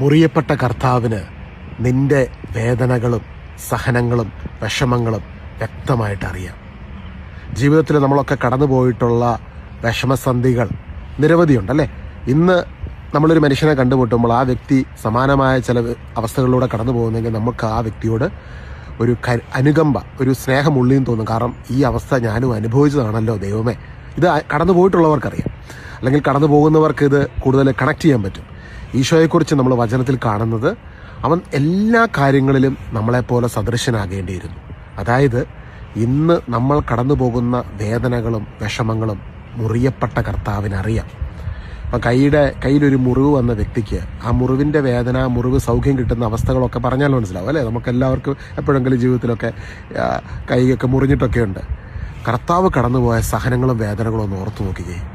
മുറിയപ്പെട്ട കർത്താവിന് നിന്റെ വേദനകളും സഹനങ്ങളും വിഷമങ്ങളും വ്യക്തമായിട്ട് അറിയാം ജീവിതത്തിൽ നമ്മളൊക്കെ കടന്നു പോയിട്ടുള്ള വിഷമസന്ധികൾ നിരവധിയുണ്ട് അല്ലേ? ഇന്ന് നമ്മളൊരു മനുഷ്യനെ കണ്ടുമുട്ടുമ്പോൾ ആ വ്യക്തി സമാനമായ ചില അവസ്ഥകളിലൂടെ കടന്നു പോകുന്നെങ്കിൽ നമുക്ക് ആ വ്യക്തിയോട് ഒരു അനുകമ്പ ഒരു സ്നേഹം ഉള്ളിയും തോന്നും. കാരണം ഈ അവസ്ഥ ഞാനും അനുഭവിച്ചതാണല്ലോ ദൈവമേ. ഇത് കടന്നു പോയിട്ടുള്ളവർക്കറിയാം അല്ലെങ്കിൽ കടന്നു പോകുന്നവർക്ക് ഇത് കൂടുതൽ കണക്ട് ചെയ്യാൻ പറ്റും. ഈശോയെക്കുറിച്ച് നമ്മൾ വചനത്തിൽ കാണുന്നത് അവൻ എല്ലാ കാര്യങ്ങളിലും നമ്മളെപ്പോലെ സദൃശനാകേണ്ടിയിരുന്നു. അതായത് ഇന്ന് നമ്മൾ കടന്നു പോകുന്ന വേദനകളും വിഷമങ്ങളും മുറിയപ്പെട്ട കർത്താവിനറിയാം. അപ്പം കൈയുടെ കയ്യിലൊരു മുറിവ് വന്ന വ്യക്തിക്ക് ആ മുറിവിന്റെ വേദന മുറിവ് സൗഖ്യം കിട്ടുന്ന അവസ്ഥകളൊക്കെ പറഞ്ഞാൽ മനസ്സിലാവും അല്ലേ? നമുക്ക് എല്ലാവർക്കും എപ്പോഴെങ്കിലും ജീവിതത്തിലൊക്കെ കൈയൊക്കെ മുറിഞ്ഞിട്ടൊക്കെ ഉണ്ട്. കർത്താവ് കടന്നുപോയ സഹനങ്ങളും വേദനകളും ഒന്ന് ഓർത്തു നോക്കുകയും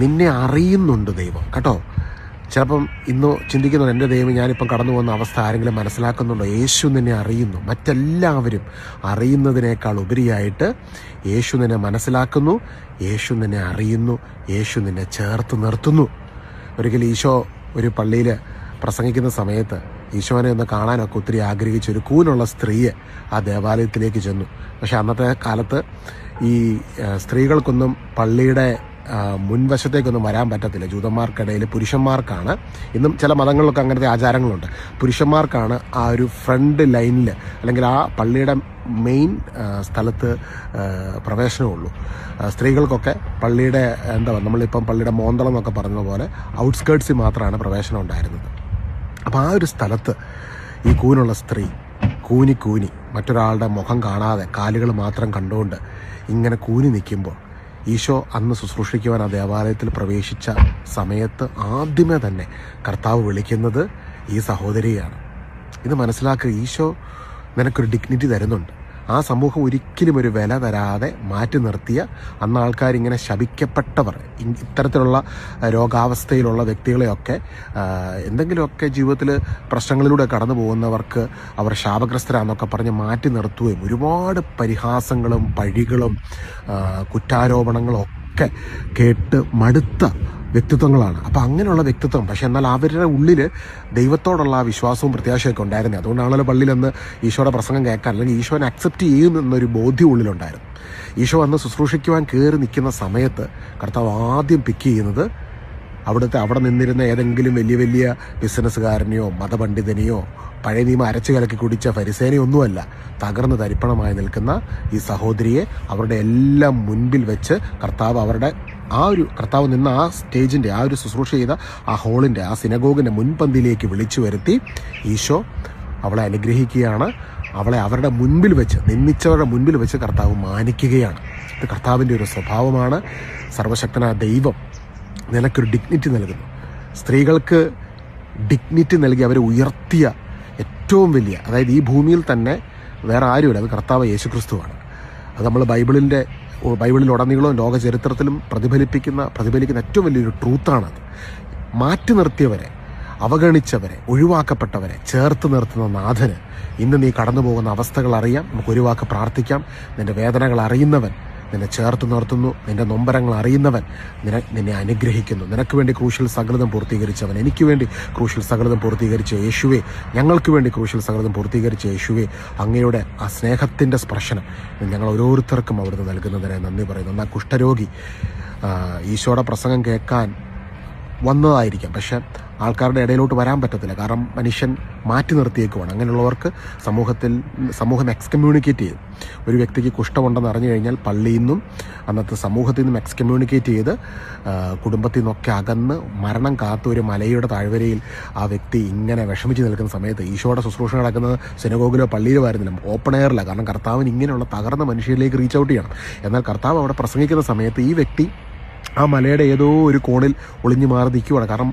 നിന്നെ അറിയുന്നുണ്ട് ദൈവം. കേട്ടോ? ചിലപ്പം ഇന്ന് ചിന്തിക്കുന്നുണ്ട് എന്റെ ദൈവം ഞാനിപ്പം കടന്നു പോകുന്ന അവസ്ഥ ആരെങ്കിലും മനസ്സിലാക്കുന്നുണ്ടോ? യേശു നിന്നെ അറിയുന്നു. മറ്റെല്ലാവരും അറിയുന്നതിനേക്കാൾ ഉപരിയായിട്ട് യേശു നിന്നെ മനസ്സിലാക്കുന്നു യേശു നിന്നെ അറിയുന്നു യേശു നിന്നെ ചേർത്ത് നിർത്തുന്നു. ഒരിക്കൽ ഈശോ ഒരു പള്ളിയിൽ പ്രസംഗിക്കുന്ന സമയത്ത് ഈശോനെ ഒന്ന് കാണാനൊക്കെ ഒത്തിരി ആഗ്രഹിച്ച ഒരു കൂനുള്ള സ്ത്രീയെ ആ ദേവാലയത്തിലേക്ക് ചെന്നു. പക്ഷെ അന്നത്തെ കാലത്ത് ഈ സ്ത്രീകൾക്കൊന്നും പള്ളിയുടെ മുൻവശത്തേക്കൊന്നും വരാൻ പറ്റത്തില്ല. ജൂതന്മാർക്കിടയിൽ പുരുഷന്മാർക്കാണ്. ഇന്നും ചില മതങ്ങളിലൊക്കെ അങ്ങനത്തെ ആചാരങ്ങളുണ്ട്. പുരുഷന്മാർക്കാണ് ആ ഒരു ഫ്രണ്ട് ലൈനിൽ അല്ലെങ്കിൽ ആ പള്ളിയുടെ മെയിൻ സ്ഥലത്ത് പ്രവേശനമുള്ളൂ. സ്ത്രീകൾക്കൊക്കെ പള്ളിയുടെ എന്താ നമ്മളിപ്പം പള്ളിയുടെ മോന്തളം എന്നൊക്കെ പോലെ ഔട്ട്സ്കേർട്സിൽ മാത്രമാണ് പ്രവേശനം ഉണ്ടായിരുന്നത്. അപ്പോൾ ആ ഒരു സ്ഥലത്ത് ഈ കൂനുള്ള സ്ത്രീ കൂനി കൂനി മറ്റൊരാളുടെ മുഖം കാണാതെ കാലുകൾ മാത്രം കണ്ടുകൊണ്ട് ഇങ്ങനെ കൂനി നിൽക്കുമ്പോൾ ഈശോ അന്ന് ശുശ്രൂഷിക്കുവാൻ ആ ദേവാലയത്തിൽ പ്രവേശിച്ച സമയത്ത് ആദ്യമേ തന്നെ കർത്താവ് വിളിക്കുന്നത് ഈ സഹോദരിയാണ് ഇത് മനസ്സിലാക്കുക ഈശോ നിനക്കൊരു ഡിഗ്നിറ്റി തരുന്നുണ്ട്. ആ സമൂഹം ഒരിക്കലും ഒരു വില വരാതെ മാറ്റി നിർത്തിയ അന്ന് ആൾക്കാർ ഇങ്ങനെ ശപിക്കപ്പെട്ടവർ ഇത്തരത്തിലുള്ള രോഗാവസ്ഥയിലുള്ള വ്യക്തികളെയൊക്കെ എന്തെങ്കിലുമൊക്കെ ജീവിതത്തിൽ പ്രശ്നങ്ങളിലൂടെ കടന്നു പോകുന്നവർക്ക് അവർ ശാപഗ്രസ്തരാന്നൊക്കെ പറഞ്ഞ് മാറ്റി നിർത്തുകയും ഒരുപാട് പരിഹാസങ്ങളും പഴികളും കുറ്റാരോപണങ്ങളും ഒക്കെ കേട്ട് മടുത്ത വ്യക്തിത്വങ്ങളാണ്. അപ്പം അങ്ങനെയുള്ള വ്യക്തിത്വം. പക്ഷെ എന്നാൽ അവരുടെ ഉള്ളിൽ ദൈവത്തോടുള്ള ആ വിശ്വാസവും പ്രത്യാശയൊക്കെ ഉണ്ടായിരുന്നു. അതുകൊണ്ടാണല്ലോ പള്ളിയിൽ നിന്ന് ഈശോയുടെ പ്രസംഗം കേൾക്കാൻ അല്ലെങ്കിൽ ഈശോനെ അക്സെപ്റ്റ് ചെയ്യും എന്നൊരു ബോധ്യം ഉള്ളിലുണ്ടായിരുന്നു. ഈശോ അന്ന് ശുശ്രൂഷിക്കുവാൻ കയറി നിൽക്കുന്ന സമയത്ത് കർത്താവ് ആദ്യം പിക്ക് ചെയ്യുന്നത് അവിടുത്തെ അവിടെ നിന്നിരുന്ന ഏതെങ്കിലും വലിയ വലിയ ബിസിനസ്സുകാരനെയോ മതപണ്ഡിതനെയോ പഴയ നിയമം അരച്ചു കലക്കി കുടിച്ച ഫരിസേനയോ ഒന്നുമല്ല തകർന്ന് തരിപ്പണമായി നിൽക്കുന്ന ഈ സഹോദരിയെ അവരുടെ എല്ലാം മുൻപിൽ വെച്ച് കർത്താവ് അവരുടെ ആ ഒരു കർത്താവ് നിന്ന ആ സ്റ്റേജിന്റെ ആ ഒരു ശുശ്രൂഷ ചെയ്ത ആ ഹോളിന്റെ ആ സിനഗോഗിന്റെ മുൻപന്തിയിലേക്ക് വിളിച്ചു വരുത്തി ഈശോ അവളെ അനുഗ്രഹിക്കുകയാണ്. അവളെ അവരുടെ മുൻപിൽ വെച്ച് നിന്ദിച്ചവരുടെ മുൻപിൽ വെച്ച് കർത്താവ് മാനിക്കുകയാണ്. ഇത് കർത്താവിന്റെ ഒരു സ്വഭാവമാണ്. സർവശക്തനായ ദൈവം നിനക്കൊരു ഡിഗ്നിറ്റി നൽകുന്നു. സ്ത്രീകൾക്ക് ഡിഗ്നിറ്റി നൽകി അവരെ ഉയർത്തിയ ഏറ്റവും വലിയ അതായത് ഈ ഭൂമിയിൽ തന്നെ വേറെ ആരുമില്ല അത് കർത്താവ് യേശുക്രിസ്തുവാണ്. അത് നമ്മൾ ബൈബിളിന്റെ ബൈബിളിൽ ഉടനീളവും ലോക ചരിത്രത്തിലും പ്രതിഫലിപ്പിക്കുന്ന പ്രതിഫലിക്കുന്ന ഏറ്റവും വലിയൊരു ട്രൂത്താണത് മാറ്റി നിർത്തിയവരെ അവഗണിച്ചവരെ ഒഴിവാക്കപ്പെട്ടവരെ ചേർത്ത് നിർത്തുന്ന നാഥന് ഇന്ന് നീ കടന്നു പോകുന്ന അവസ്ഥകൾ അറിയാം. നമുക്ക് ഒരു വാക്ക് പ്രാർത്ഥിക്കാം. നിന്റെ വേദനകൾ അറിയുന്നവൻ നിന്നെ ചേർത്ത് നിർത്തുന്നു. നിന്റെ നൊമ്പരങ്ങൾ അറിയുന്നവൻ നിന നിന്നെ അനുഗ്രഹിക്കുന്നു. നിനക്ക് വേണ്ടി ക്രൂശൽ സകലതം പൂർത്തീകരിച്ചവൻ. എനിക്ക് വേണ്ടി ക്രൂശൽ സകലതം പൂർത്തീകരിച്ച യേശുവേ. ഞങ്ങൾക്ക് വേണ്ടി ക്രൂശൽ സകലതം പൂർത്തീകരിച്ച യേശുവേ. അങ്ങയുടെ ആ സ്നേഹത്തിന്റെ സ്പർശനം ഞങ്ങൾ ഓരോരുത്തർക്കും അവിടുന്ന് നൽകുന്നതിനെ നന്ദി പറയുന്നു. എന്നാൽ കുഷ്ഠരോഗി ഈശോയുടെ പ്രസംഗം കേൾക്കാൻ വന്നതായിരിക്കാം. പക്ഷെ ആൾക്കാരുടെ ഇടയിലോട്ട് വരാൻ പറ്റത്തില്ല. കാരണം മനുഷ്യൻ മാറ്റി നിർത്തിയേക്കുവാണ്. അങ്ങനെയുള്ളവർക്ക് സമൂഹത്തിൽ സമൂഹം എക്സ്കമ്മ്യൂണിക്കേറ്റ് ചെയ്യും. ഒരു വ്യക്തിക്ക് കുഷ്ഠമുണ്ടെന്ന് അറിഞ്ഞു കഴിഞ്ഞാൽ പള്ളിയിൽ നിന്നും അന്നത്തെ സമൂഹത്തിൽ നിന്നും എക്സ്കമ്മ്യൂണിക്കേറ്റ് ചെയ്ത് കുടുംബത്തിൽ നിന്നൊക്കെ അകന്ന് മരണം കാത്ത ഒരു മലയുടെ താഴ്വരയിൽ ആ വ്യക്തി ഇങ്ങനെ വിഷമിച്ച് നിൽക്കുന്ന സമയത്ത് ഈശോയുടെ ശുശ്രൂഷ നടക്കുന്നത് സിനഗോഗിലോ പള്ളിയിലോ ആയിരുന്നില്ല ഓപ്പൺ എയറില്ല കാരണം കർത്താവിന് ഇങ്ങനെയുള്ള തകർന്ന മനുഷ്യരിലേക്ക് റീച്ച് ഔട്ട് ചെയ്യണം. എന്നാൽ കർത്താവ് അവിടെ പ്രസംഗിക്കുന്ന സമയത്ത് ഈ വ്യക്തി ആ മലയുടെ ഏതോ ഒരു കോണിൽ ഒളിഞ്ഞു മാറി നിൽക്കുവാണ്. കാരണം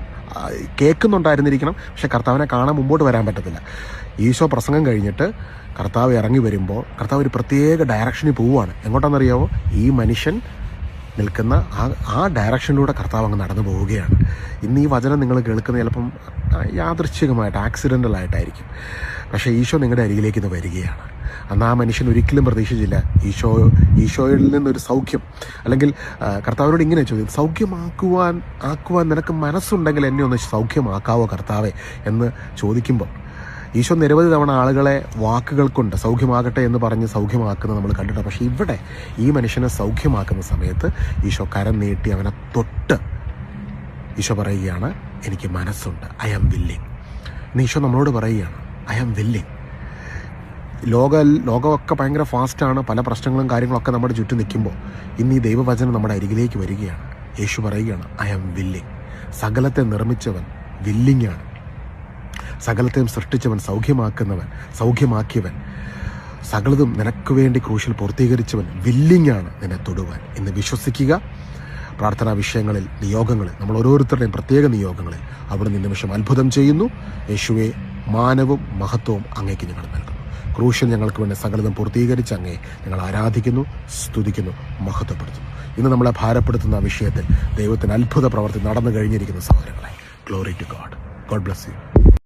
കേൾക്കുന്നുണ്ടായിരുന്നിരിക്കണം പക്ഷെ കർത്താവിനെ കാണാൻ മുമ്പോട്ട് വരാൻ പറ്റത്തില്ല. ഈശോ പ്രസംഗം കഴിഞ്ഞിട്ട് കർത്താവ് ഇറങ്ങി വരുമ്പോൾ കർത്താവ് ഒരു പ്രത്യേക ഡയറക്ഷനിൽ പോവുകയാണ് എങ്ങോട്ടാണെന്നറിയാമോ ഈ മനുഷ്യൻ നിൽക്കുന്ന ആ ആ ഡയറക്ഷനിലൂടെ കർത്താവ് അങ്ങ് നടന്നു പോവുകയാണ്. ഇന്ന് ഈ വചനം നിങ്ങൾ കേൾക്കുന്ന ചിലപ്പം യാദൃശ്ചികമായിട്ട് ആക്സിഡന്റലായിട്ടായിരിക്കും പക്ഷേ ഈശോ നിങ്ങളുടെ അരികിലേക്ക് ഇന്ന് വരികയാണ്. അന്ന് ആ മനുഷ്യൻ ഒരിക്കലും പ്രതീക്ഷിച്ചില്ല. ഈശോ ഈശോയിൽ നിന്നൊരു സൗഖ്യം. അല്ലെങ്കിൽ കർത്താവിനോട് ഇങ്ങനെ ചോദിച്ചു സൗഖ്യമാക്കുവാൻ ആക്കുവാൻ നിനക്ക് മനസ്സുണ്ടെങ്കിൽ എന്നെ ഒന്ന് സൗഖ്യമാക്കാവോ കർത്താവെ? എന്ന് ചോദിക്കുമ്പോൾ ഈശോ നിരവധി തവണ ആളുകളെ വാക്കുകൾ കൊണ്ട് സൗഖ്യമാകട്ടെ എന്ന് പറഞ്ഞ് സൗഖ്യമാക്കുന്നത് നമ്മൾ കണ്ടിട്ടുണ്ട്. പക്ഷേ ഇവിടെ ഈ മനുഷ്യനെ സൗഖ്യമാക്കുന്ന സമയത്ത് ഈശോ കരം നീട്ടി അവനെ തൊട്ട് ഈശോ പറയുകയാണ് എനിക്ക് മനസ്സുണ്ട്. ഐ ആം വില്ലിങ് ഇന്ന് ഈശോ നമ്മളോട് പറയുകയാണ് ഐ ആം വില്ലിങ് ലോക ലോകമൊക്കെ ഭയങ്കര ഫാസ്റ്റാണ്. പല പ്രശ്നങ്ങളും കാര്യങ്ങളൊക്കെ നമ്മുടെ ചുറ്റും നിൽക്കുമ്പോൾ. ഇന്ന് ഈ ദൈവവചനം നമ്മുടെ അരികിലേക്ക് വരികയാണ്. യേശു പറയുകയാണ് ഐ ആം വില്ലിങ് സകലത്തെ നിർമ്മിച്ചവൻ വില്ലിങ് ആണ്. സകലത്തെയും സൃഷ്ടിച്ചവൻ സൗഖ്യമാക്കുന്നവൻ സൗഖ്യമാക്കിയവൻ സകലതും നിനക്ക് വേണ്ടി ക്രൂശിൽ പൂർത്തീകരിച്ചവൻ വില്ലിങ് ആണ് നിന്നെ തൊടുവാൻ. എന്ന് വിശ്വസിക്കുക പ്രാർത്ഥനാ വിഷയങ്ങളിൽ നിയോഗങ്ങളിൽ നമ്മൾ ഓരോരുത്തരുടെയും പ്രത്യേക നിയോഗങ്ങളിൽ അവിടെ നിന്ന് നിമിഷം അത്ഭുതം ചെയ്യുന്നു. യേശുവെ മാനവും മഹത്വവും അങ്ങേക്ക് ഞങ്ങൾ നൽകുന്നു ക്രൂശിൽ ഞങ്ങൾക്ക് വേണ്ടി സകലതും പൂർത്തീകരിച്ച് അങ്ങേ ഞങ്ങൾ ആരാധിക്കുന്നു സ്തുതിക്കുന്നു മഹത്വപ്പെടുത്തുന്നു. ഇന്ന് നമ്മളെ ഭാരപ്പെടുത്തുന്ന വിഷയത്തിൽ ദൈവത്തിന് അത്ഭുത പ്രവർത്തി നടന്നു കഴിഞ്ഞിരിക്കുന്ന സഹോദരങ്ങളെ. Glory to God God bless you